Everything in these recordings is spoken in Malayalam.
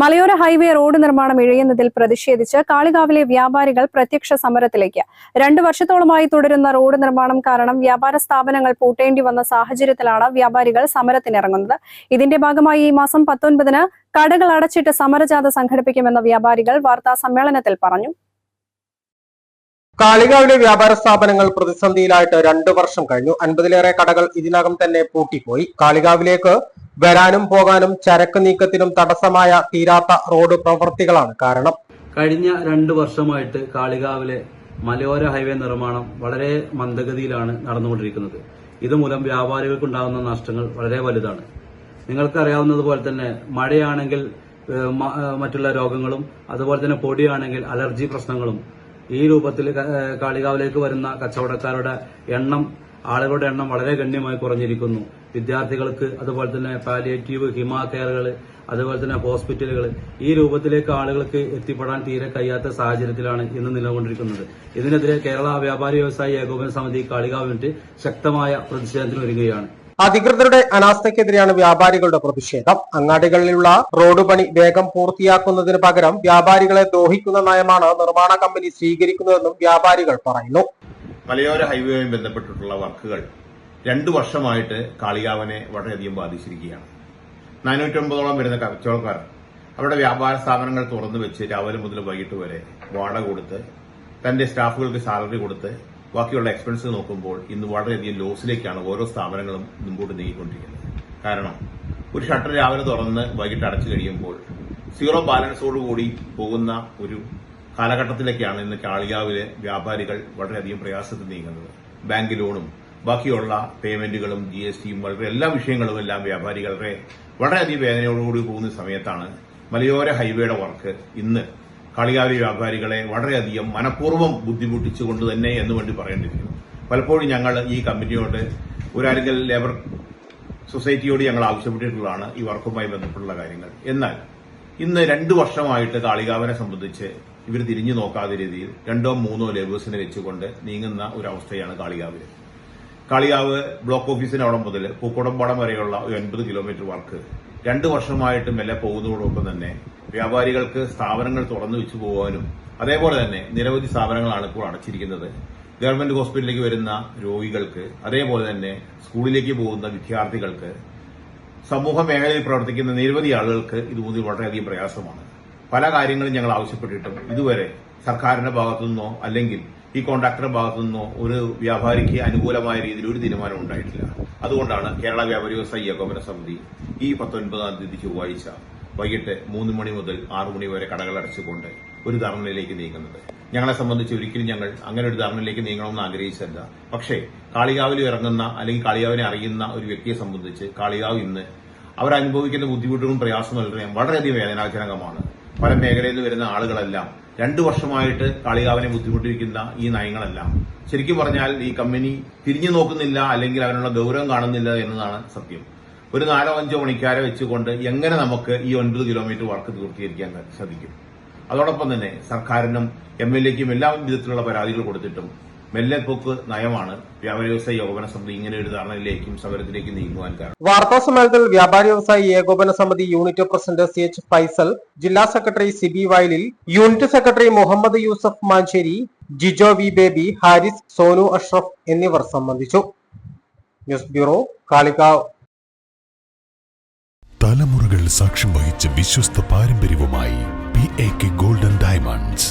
മലയോര ഹൈവേ റോഡ് നിർമ്മാണം ഇഴയുന്നതിൽ പ്രതിഷേധിച്ച് കാളികാവിലെ വ്യാപാരികൾ പ്രത്യക്ഷ സമരത്തിലേക്ക്. രണ്ടു വർഷത്തോളമായി തുടരുന്ന റോഡ് നിർമ്മാണം കാരണം വ്യാപാര സ്ഥാപനങ്ങൾ പൂട്ടേണ്ടി വന്ന സാഹചര്യത്തിലാണ് വ്യാപാരികൾ സമരത്തിനിറങ്ങുന്നത്. ഇതിന്റെ ഭാഗമായി ഈ മാസം പത്തൊൻപതിന് കടകൾ അടച്ചിട്ട് സമരജാഥ സംഘടിപ്പിക്കുമെന്ന് വ്യാപാരികൾ വാർത്താ സമ്മേളനത്തിൽ പറഞ്ഞു. കാളികാവിലെ വ്യാപാര സ്ഥാപനങ്ങൾ പ്രതിസന്ധിയിലായിട്ട് രണ്ടു വർഷം കഴിഞ്ഞു. അൻപതിലേറെ കടകൾ ഇതിനകം തന്നെ പൂട്ടിപ്പോയി. കാളികാവിലേക്ക് വരാനും പോകാനും ചരക്ക് നീക്കത്തിനും തടസ്സമായ തീരാത്ത റോഡ് പ്രവൃത്തികളാണ് കാരണം. കഴിഞ്ഞ രണ്ടു വർഷമായിട്ട് കാളികാവിലെ മലയോര ഹൈവേ നിർമ്മാണം വളരെ മന്ദഗതിയിലാണ് നടന്നുകൊണ്ടിരിക്കുന്നത്. ഇതുമൂലം വ്യാപാരികൾക്കുണ്ടാകുന്ന നഷ്ടങ്ങൾ വളരെ വലുതാണ്. നിങ്ങൾക്കറിയാവുന്നതുപോലെ തന്നെ മഴയാണെങ്കിൽ മറ്റുള്ള രോഗങ്ങളും അതുപോലെ തന്നെ പൊടിയാണെങ്കിൽ അലർജി പ്രശ്നങ്ങളും ഈ രൂപത്തിൽ കാളികാവിലേക്ക് വരുന്ന കച്ചവടക്കാരുടെ എണ്ണം ആളുകളുടെ എണ്ണം വളരെ ഗണ്യമായി കുറഞ്ഞിരിക്കുന്നു. വിദ്യാർത്ഥികൾക്ക് അതുപോലെ തന്നെ പാലിയേറ്റീവ് ഹിമാ കെയറുകൾ അതുപോലെ തന്നെ ഹോസ്പിറ്റലുകൾ ഈ രൂപത്തിലേക്ക് ആളുകൾക്ക് എത്തിപ്പെടാൻ തീരെ കഴിയാത്ത സാഹചര്യത്തിലാണ് ഇന്ന് നിലകൊണ്ടിരിക്കുന്നത്. ഇതിനെതിരെ കേരള വ്യാപാരി വ്യവസായി ഏകോപന സമിതി കാളികാവ് യൂണിറ്റ് ശക്തമായ പ്രതിഷേധത്തിന് വരികയാണ് അധികൃതരുടെ അനാസ്ഥയ്ക്കെതിരെയാണ് വ്യാപാരികളുടെ പ്രതിഷേധം. അങ്ങാടികളിലുള്ള റോഡ് പണി വേഗം പൂർത്തിയാക്കുന്നതിന് പകരം വ്യാപാരികളെ ദ്രോഹിക്കുന്ന നയമാണ് നിർമ്മാണ കമ്പനി സ്വീകരിക്കുന്നതെന്നും വ്യാപാരികൾ പറയുന്നു. മലയോര ഹൈവേയുമായി ബന്ധപ്പെട്ടിട്ടുള്ള വർക്കുകൾ രണ്ടു വർഷമായിട്ട് കാളികാവനെ വളരെയധികം ബാധിച്ചിരിക്കുകയാണ്. നാനൂറ്റമ്പതോളം വരുന്ന കച്ചവടക്കാർ അവരുടെ വ്യാപാര സ്ഥാപനങ്ങൾ തുറന്നു വെച്ച് രാവിലെ മുതൽ വൈകിട്ട് വരെ വാടക കൊടുത്ത് തന്റെ സ്റ്റാഫുകൾക്ക് സാലറി കൊടുത്ത് ബാക്കിയുള്ള എക്സ്പെൻസ് നോക്കുമ്പോൾ ഇന്ന് വളരെയധികം ലോസിലേക്കാണ് ഓരോ സ്ഥാപനങ്ങളും മുമ്പോട്ട് നീങ്ങിക്കൊണ്ടിരിക്കുന്നത്. കാരണം ഒരു ഷട്ടർ രാവിലെ തുറന്ന് വൈകിട്ട് അടച്ചു കഴിയുമ്പോൾ സീറോ ബാലൻസോടുകൂടി പോകുന്ന ഒരു കാലഘട്ടത്തിലേക്കാണ് ഇന്ന് കാളിയാവിലെ വ്യാപാരികൾ വളരെയധികം പ്രയാസത്തിൽ നീങ്ങുന്നത്. ബാങ്ക് ലോണും ബാക്കിയുള്ള പേയ്മെന്റുകളും ജി എസ് ടിയും വളരെ എല്ലാ വിഷയങ്ങളും എല്ലാം വ്യാപാരികളുടെ വളരെയധികം വേദനയോടുകൂടി പോകുന്ന സമയത്താണ് മലയോര ഹൈവേയുടെ വർക്ക് ഇന്ന് കാളികാവി വ്യാപാരികളെ വളരെയധികം മനഃപൂർവം ബുദ്ധിമുട്ടിച്ചുകൊണ്ട് തന്നെ എന്ന് വേണ്ടി പറയേണ്ടിയിരിക്കുന്നു. പലപ്പോഴും ഞങ്ങൾ ഈ കമ്പനിയോട് ഒരാരെങ്കിൽ ലേബർ സൊസൈറ്റിയോട് ഞങ്ങൾ ആവശ്യപ്പെട്ടിട്ടുള്ളതാണ് ഈ വർക്കുമായി ബന്ധപ്പെട്ടുള്ള കാര്യങ്ങൾ. എന്നാൽ ഇന്ന് രണ്ട് വർഷമായിട്ട് കാളികാവനെ സംബന്ധിച്ച് ഇവർ തിരിഞ്ഞു നോക്കാത്ത രീതിയിൽ രണ്ടോ മൂന്നോ ലേബേഴ്സിനെ വെച്ചുകൊണ്ട് നീങ്ങുന്ന ഒരു അവസ്ഥയാണ് കാളികാവ് ബ്ലോക്ക് ഓഫീസിന് അവിടെ മുതൽ പൂക്കോടമ്പാടം വരെയുള്ള ഒൻപത് കിലോമീറ്റർ വർക്ക് രണ്ട് വർഷമായിട്ട് മെല്ലെ പോകുന്നതോടൊപ്പം തന്നെ വ്യാപാരികൾക്ക് സ്ഥാപനങ്ങൾ തുറന്നു വെച്ചു പോകാനും അതേപോലെ തന്നെ നിരവധി സ്ഥാപനങ്ങളാണ് ഇപ്പോൾ അടച്ചിരിക്കുന്നത്. ഗവൺമെന്റ് ഹോസ്പിറ്റലിലേക്ക് വരുന്ന രോഗികൾക്ക് അതേപോലെ തന്നെ സ്കൂളിലേക്ക് പോകുന്ന വിദ്യാർത്ഥികൾക്ക് സമൂഹ മേഖലയിൽ പ്രവർത്തിക്കുന്ന നിരവധി ആളുകൾക്ക് ഇത് മുതൽ വളരെയധികം പ്രയാസമാണ്. പല കാര്യങ്ങളും ഞങ്ങൾ ആവശ്യപ്പെട്ടിട്ടും ഇതുവരെ സർക്കാരിന്റെ ഭാഗത്തു നിന്നോ അല്ലെങ്കിൽ ഈ കോൺട്രാക്ടറുടെ ഭാഗത്തുനിന്നോ ഒരു വ്യാപാരിക്ക് അനുകൂലമായ രീതിയിൽ ഒരു തീരുമാനം ഉണ്ടായിട്ടില്ല. അതുകൊണ്ടാണ് കേരള വ്യാപാരി വ്യവസായി ഏകോപന സമിതി ഈ പത്തൊൻപതാം തീയതി ചൊവ്വാഴ്ച വൈകിട്ട് മൂന്ന് മണി മുതൽ ആറു മണി വരെ കടകൾ അടച്ചുകൊണ്ട് ഒരു ധർണയിലേക്ക് നീങ്ങുന്നത്. ഞങ്ങളെ സംബന്ധിച്ച് ഒരിക്കലും ഞങ്ങൾ അങ്ങനെ ഒരു ധർണയിലേക്ക് നീങ്ങണമെന്ന് ആഗ്രഹിച്ചല്ല പക്ഷേ കാളികാവിൽ ഇറങ്ങുന്ന അല്ലെങ്കിൽ കാളികാവിനെ അറിയുന്ന ഒരു വ്യക്തിയെ സംബന്ധിച്ച് കാളികാവ് ഇന്ന് അവരനുഭവിക്കുന്ന ബുദ്ധിമുട്ടുകളും പ്രയാസവും വളരെ വളരെയധികം വേദനാജനകമാണ്. പല മേഖലയിൽ വരുന്ന ആളുകളെല്ലാം രണ്ടു വർഷമായിട്ട് കാളികാവിനെ ബുദ്ധിമുട്ടിരിക്കുന്ന ഈ നയങ്ങളെല്ലാം. ശരിക്കും പറഞ്ഞാൽ ഈ കമ്പനി തിരിഞ്ഞു നോക്കുന്നില്ല അല്ലെങ്കിൽ അവനുള്ള ഗൗരവം കാണുന്നില്ല എന്നതാണ് സത്യം. ഒരു നാലോ അഞ്ചോ മണിക്കാരെ വെച്ചുകൊണ്ട് എങ്ങനെ നമുക്ക് ഈ ഒൻപത് കിലോമീറ്റർ വർക്ക് പൂർത്തീകരിക്കാൻ സാധിക്കും? അതോടൊപ്പം തന്നെ സർക്കാരിനും എം എൽ എക്കും എല്ലാ വിധത്തിലുള്ള പരാതികൾ കൊടുത്തിട്ടും മെല്ലെപ്പൊക്ക് നയമാണ്. വ്യാപാരി വ്യവസായ ഏകോപന സമിതി ഇങ്ങനെ ഒരു ധാരണയിലേക്കും സമരത്തിലേക്കും നീങ്ങുവാൻ കാരണം. വാർത്താ സമ്മേളനത്തിൽ വ്യാപാരി വ്യവസായി ഏകോപന സമിതി unit president C H Faisal ജില്ലാ secretary Sibi Vayalil unit secretary Muhammad Yusuf Mancheri Jijo V Baby Haris Sonu Ashraf എന്നിവർ സംബന്ധിച്ചു. News bureau Kalikavu. തലമുറകൾ സാക്ഷ്യം വഹിച്ച വിശ്വസ്ത പാരമ്പര്യവുമായി P A K golden diamonds.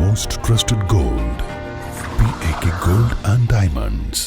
Most trusted gold gold and diamonds